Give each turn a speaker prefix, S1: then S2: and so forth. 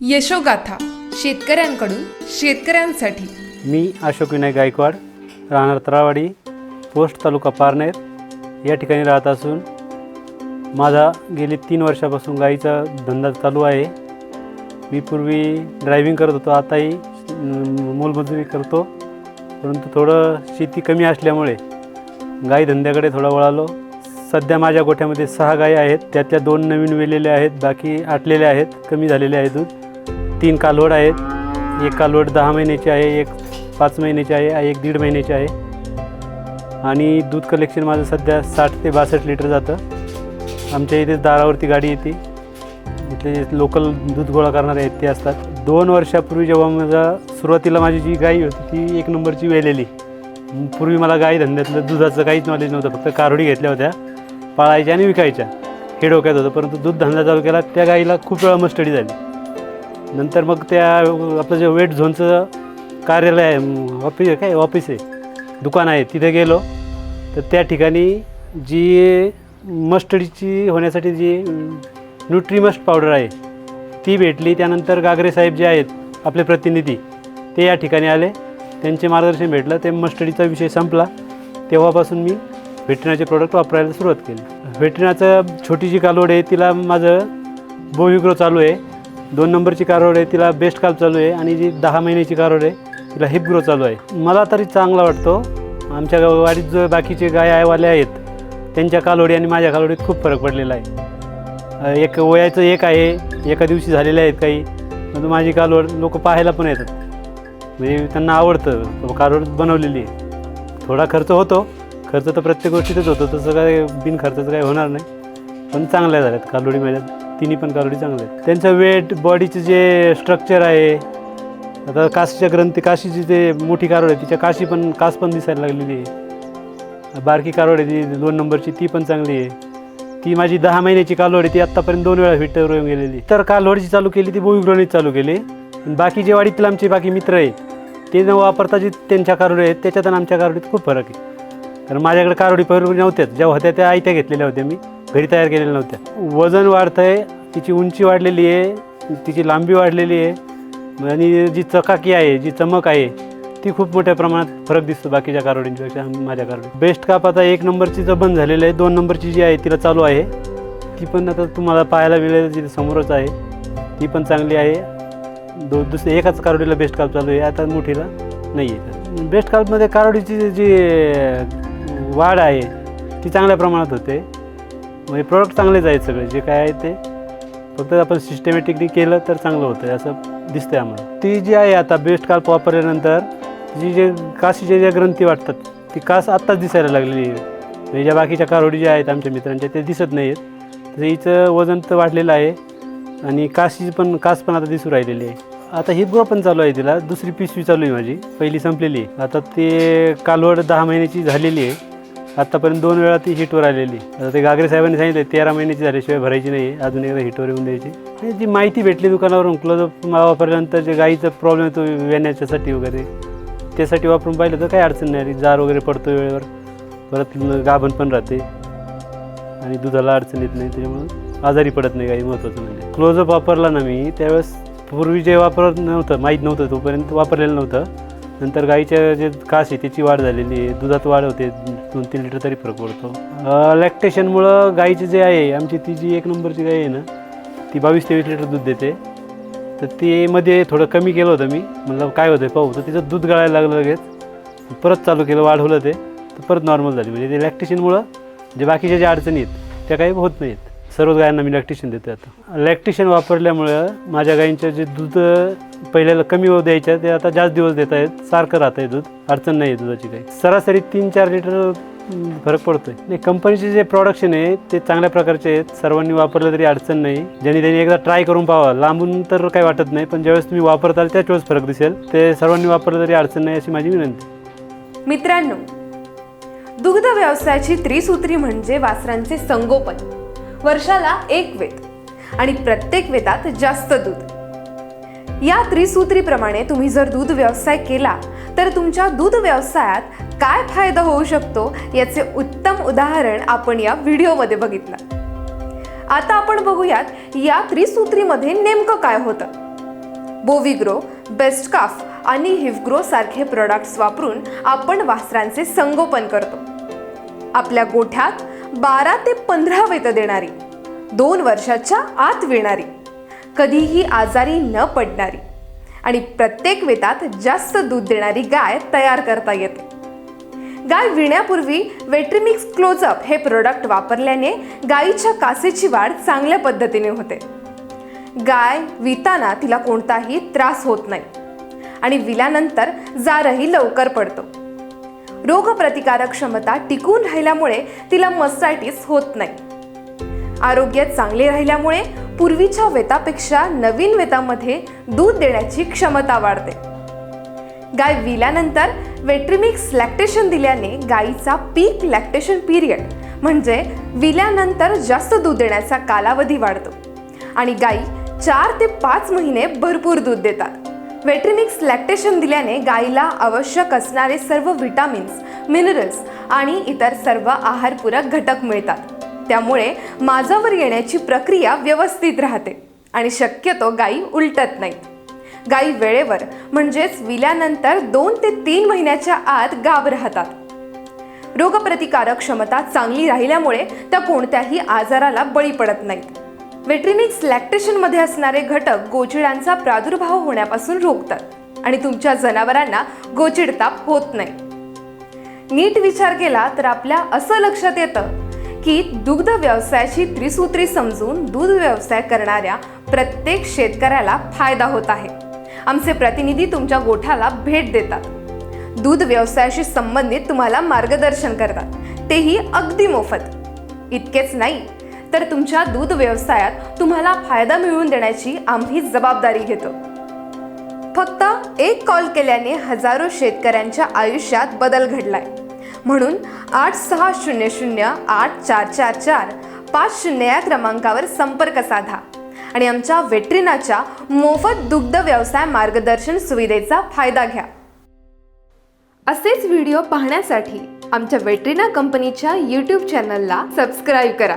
S1: यशोगाथा शेतकऱ्यांकडून शेतकऱ्यांसाठी.
S2: मी अशोक विनायक गायकवाड राहणार तरावाडी पोस्ट तालुका पारनेर. या ठिकाणी राहत असून माझा गेली तीन वर्षापासून गाईचा धंदा चालू आहे. मी पूर्वी ड्रायव्हिंग करत होतो आताही मोलमजुरी करतो. परंतु थोडं शेती कमी असल्यामुळे गाई धंद्याकडे थोडा वळालो. सध्या माझ्या गोठ्यामध्ये सहा गाई आहेत. त्यातल्या दोन नवीन वेलेल्या आहेत बाकी आटलेल्या आहेत कमी झालेले आहेत दूध. तीन कालवड आहेत. एक कालवड दहा महिन्याची आहे एक पाच महिन्याची आहे एक दीड महिन्याची आहे. आणि दूध कलेक्शन माझं सध्या साठ ते बासष्ट लिटर जातं. आमच्या इथे दारावरती गाडी येते. इथले लोकल दूध गोळा करणारे आहेत ते असतात. दोन वर्षापूर्वी जेव्हा माझा सुरुवातीला माझी जी गाई होती ती एक नंबरची वेलेली. पूर्वी मला गाई धंद्यातलं दुधाचं काहीच नॉलेज नव्हतं. फक्त कारोडी घेतल्या होत्या पाळायच्या आणि विकायच्या. हे डोक्यात होतं परंतु दूध धंदा चालू केला त्या गाईला खूप वेळा मस्टडी झाली. नंतर मग त्या आपलं जे वेट झोनचं कार्यालय आहे ऑफिस काय? ऑफिस आहे. दुकान आहे. तिथे गेलो. तर त्या ठिकाणी जी मस्टडीची होण्यासाठी जी न्यूट्रीमस्ट पावडर आहे ती भेटली. त्यानंतर गागरे साहेब जे आहेत आपले प्रतिनिधी ते या ठिकाणी आले. त्यांचे मार्गदर्शन भेटलं. ते मस्टडीचा विषय संपला. तेव्हापासून मी व्हेटरिनाचे प्रोडक्ट वापरायला सुरुवात केली. व्हेटरिनाचं छोटी जी कालवड आहे. तिला माझं बोविग्रो चालू आहे. दोन नंबरची कारवड आहे तिला बेस्ट काल चालू आहे आणि जी दहा महिन्याची कारवड आहे तिला हिप ग्रो चालू आहे. मला तरी चांगला वाटतो. आमच्या गाव- वाडीत जो बाकीचे गाय आयवाले आहेत त्यांच्या कालवडी आणि माझ्या कालवडीत खूप फरक पडलेला आहे. एक वयाचं एक आहे एका दिवशी झालेले आहेत काही. म्हणजे माझी कालवड लोक पाहायला पण येतात. म्हणजे त्यांना आवडतं कालवड बनवलेली आहे. थोडा खर्च होतो. खर्च तर प्रत्येक गोष्टीतच होतो तसं काय बिन खर्चाचं होणार नाही. पण चांगल्या झाल्यात कालोडी माझ्या तिन्ही पण कालोडी चांगले आहेत. त्यांचं वेट बॉडीचं जे स्ट्रक्चर आहे आता काशीच्या ग्रंथी काशीची जे मोठी कारोड आहे तिच्या काशी पण कास पण दिसायला लागलेली आहे. बारकी कारोड आहे ती दोन नंबरची ती पण चांगली आहे. ती माझी दहा महिन्याची कालोड आहे ती आत्तापर्यंत दोन वेळा फिटर येऊन गेलेली. तर कालोडची चालू केली ती बोईग्रोनीच चालू केली. आणि बाकी जे वाडीतील आमचे बाकी मित्र आहेत ते न वापरता जे त्यांच्या कारोडी आहेत त्याच्यात आणि आमच्या कारोडीत खूप फरक आहे. कारण माझ्याकडे कारोडी पहिली नव्हत्याच ज्या होत्या त्या आयत्या घेतलेल्या होत्या मी. घरी तयार केलेल्या नव्हत्या. वजन वाढतं आहे तिची उंची वाढलेली आहे तिची लांबी वाढलेली आहे. आणि जी चकाकी आहे जी चमक आहे ती खूप मोठ्या प्रमाणात फरक दिसतो बाकीच्या कारोडींपेक्षा माझ्या कारोडी बेस्ट काप आता एक नंबरची तर बंद झालेलं आहे दोन नंबरची जी आहे तिला चालू आहे. ती पण आता तुम्हाला पाहायला मिळेल जी समोरच आहे. ती पण चांगली आहे. दो दुसरी एकाच कारोडीला बेस्ट काप चालू आहे आता मोठीला नाही आहे. बेस्ट कापमध्ये कारोडीची जी वाढ आहे ती चांगल्या प्रमाणात होते. म्हणजे प्रोडक्ट चांगलेच आहेत सगळे जे काय आहे ते. फक्त आपण सिस्टमॅटिकली केलं तर चांगलं होतं असं दिसतंय आम्हाला. ती जी आहे आता बेस्ट काल्प वापरल्यानंतर जी जे काशीच्या ज्या ग्रंथी वाटतात ती कास आत्ताच दिसायला लागलेली आहे. म्हणजे ज्या बाकीच्या कारोडी ज्या आहेत आमच्या मित्रांच्या ते दिसत नाही आहेत तर हिचं वजन तर वाढलेलं आहे. आणि काशी पण कास पण आता दिसू राहिलेली आहे. आता हिपग्रो पण चालू आहे तिला. दुसरी पिशवी चालू आहे माझी. पहिली संपलेली आहे. आता ते कालवड दहा महिन्याची झालेली आहे. आत्तापर्यंत दोन वेळा ती हिटवर आलेली. आता ते गागरे साहेबांनी सांगितलं तेरा महिन्याची झाल्याशिवाय भरायची नाही अजून एकदा हिटवर येऊन द्यायची. आणि जी माहिती भेटली दुकानावरून क्लोजअप वापरल्यानंतर जे गाईचा प्रॉब्लेम येतो वेण्याच्यासाठी वगैरे त्यासाठी वापरून पाहिलं तर काही अडचण नाही. आली जार वगैरे पडतो वेळेवर. परत गाभण पण राहते. आणि दुधाला अडचण येत नाही. त्याच्यामुळं आजारी पडत नाही गाई महत्त्वाचं म्हणजे. क्लोजअप वापरला ना मी त्यावेळेस पूर्वी जे वापरत नव्हतं माहीत नव्हतं तोपर्यंत वापरलेलं नव्हतं. नंतर गाईच्या जे कास आहे त्याची वाढ झालेली आहे. दुधात वाढ होते. दोन तीन लिटर तरी फरक पडतो. लॅक्टेशनमुळं गाईची जे आहे आमची ती जी एक नंबरची गाई आहे ना ती बावीस तेवीस लिटर दूध देते. तर ते मध्ये थोडं कमी केलं होतं मी. म्हणलं काय होतं पाहू. तर तिचं दूध गळायला लागलं लगेच. परत चालू केलं वाढवलं ते. तर परत नॉर्मल झाली. म्हणजे ते लॅक्टेशनमुळं जे बाकीच्या ज्या अडचणी आहेत त्या काही होत नाहीत. सर्वच गायांना मी लॅक्टिशन देतो आता. लॅक्टेशन वापरल्यामुळं माझ्या गायींचे जे दूध पहिल्याला कमी होऊ द्यायच्या ते आता जास्त दिवस देत आहेत. सारखं राहत आहे दूध. अडचण नाही आहे दुधाची काही. सरासरी तीन चार लिटर फरक पडतोय. नाही कंपनीचे जे प्रोडक्शन आहे ते चांगल्या प्रकारचे आहेत. सर्वांनी वापरलं तरी अडचण नाही. ज्यांनी त्यांनी एकदा ट्राय करून पाहावा. लांबून तर काही वाटत नाही पण ज्यावेळेस तुम्ही वापरताल त्याच वेळेस फरक दिसेल. ते सर्वांनी वापरलं तरी अडचण नाही अशी माझी विनंती
S1: मित्रांनो दुग्ध व्यवसायाची त्रिसूत्री म्हणजे वासरांचे संगोपन. वर्षाला एक वेद आणि प्रत्येक वेतात जास्त दूध. या त्रिसूत्रीप्रमाणे तुम्ही जर दूध व्यवसाय केला तर तुमच्या दूध व्यवसायात काय फायदा होऊ शकतो याचे उत्तम उदाहरण आपण या व्हिडिओमध्ये बघितलं. आता आपण बघूयात या त्रिसूत्रीमध्ये नेमकं काय होतं. बोविग्रो बेस्ट काफ आणि हिवग्रो सारखे प्रोडक्ट्स वापरून आपण वासरांचे संगोपन करतो. आपल्या गोठ्यात बारा ते पंधरा वेत देणारी. दोन वर्षाच्या आत विणारी. कधीही आजारी न पडणारी. आणि प्रत्येक वेतात जास्त दूध देणारी गाय तयार करता येते. गाय विण्यापूर्वी वेट्रिमिक्स क्लोजअप हे प्रोडक्ट वापरल्याने गायीच्या कासेची वाढ चांगल्या पद्धतीने होते. गाय विताना तिला कोणताही त्रास होत नाही. आणि विल्यानंतर जारही लवकर पडतो. रोगप्रतिकारक क्षमता टिकून राहिल्यामुळे तिला मस्टायटिस होत नाही. आरोग्य चांगले राहिल्यामुळे पूर्वीच्या वेतापेक्षा नवीन वेतामध्ये दूध देण्याची क्षमता वाढते. गाय विल्यानंतर वेट्रिमिक्स लॅक्टेशन दिल्याने गायीचा पीक लॅक्टेशन पिरियड म्हणजे विल्यानंतर जास्त दूध देण्याचा कालावधी वाढतो आणि गायी चार ते पाच महिने भरपूर दूध देतात. वेट्रिमिक्स लॅक्टेशन दिल्याने गायीला आवश्यक असणारे सर्व व्हिटॅमिन्स मिनरल्स आणि इतर सर्व आहारपूरक घटक मिळतात. त्यामुळे माझावर येण्याची प्रक्रिया व्यवस्थित राहते आणि शक्यतो गायी उलटत नाहीत. गायी वेळेवर म्हणजेच विल्यानंतर दोन ते तीन महिन्याच्या आत गाव राहतात. रोगप्रतिकारक क्षमता चांगली राहिल्यामुळे त्या कोणत्याही आजाराला बळी पडत नाहीत. वेट्रिमिक्स लॅक्टेशनमध्ये असणारे घटक गोचिडांचा प्रादुर्भाव होण्यापासून रोखतात आणि तुमच्या जनावरांना गोचिडताप होत नाही. नीट विचार केला तर आपल्या असं लक्षात येतं की दुग्ध व्यवसायाची त्रिसूत्री समजून दूध व्यवसाय करणाऱ्या प्रत्येक शेतकऱ्याला फायदा होत आहे. आमचे प्रतिनिधी तुमच्या गोठ्याला भेट देतात. दूध व्यवसायाशी संबंधित तुम्हाला मार्गदर्शन करतात. तेही अगदी मोफत. इतकेच नाही तर तुमच्या दूध व्यवसायात तुम्हाला फायदा मिळवून देण्याची आम्ही जबाबदारी घेतो. फक्त एक कॉल केल्याने हजारो शेतकऱ्यांच्या आयुष्यात बदल घडलाय. म्हणून आठ सहा शून्य शून्य आठ चार चार चार पाच शून्य या क्रमांकावर संपर्क साधा आणि आमच्या वेट्रिनाच्या मोफत दुग्ध व्यवसाय मार्गदर्शन सुविधेचा फायदा घ्या. असेच व्हिडिओ पाहण्यासाठी आमच्या वेट्रिना कंपनीच्या यूट्यूब चॅनलला सबस्क्राईब करा.